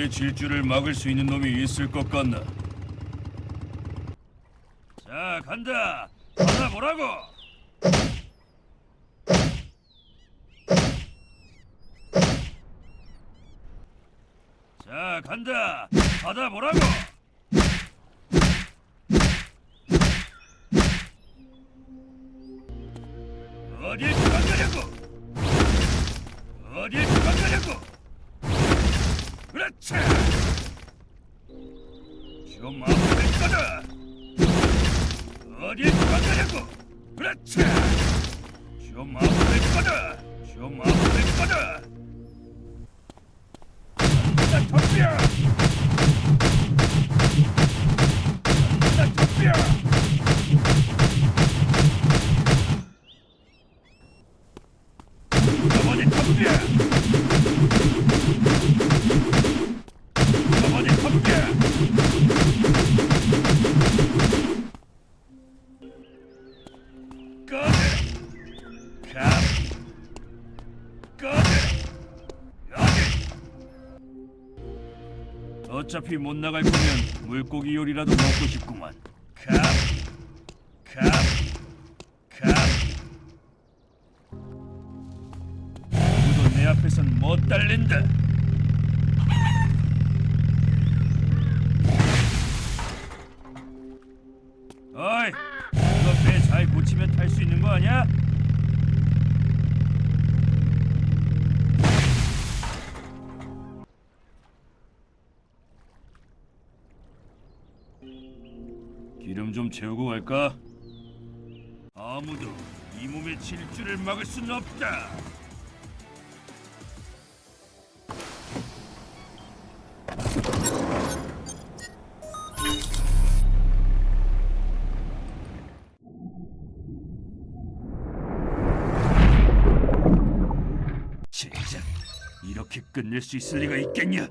몸의 질주를 막을 수 있는 놈이 있을 것 같나? 자, 간다. 받아보라고. 자, 간다. 받아보라고. 어딜 도망가려고? 어딜 도망가려고? 그렇지! 어 어차피 못 나갈 거면 물고기 요리라도 먹고 싶구만. 감! 감! 감! 누구도 내 앞에선 못 달린다. 어이, 이거 배 잘 고치면 탈 수 있는 거 아니야? 기름 좀 채우고 갈까? 아무도 이 몸의 질주를 막을 수는 없다. 진짜 이렇게 끝낼 수 있을 리가 있겠냐?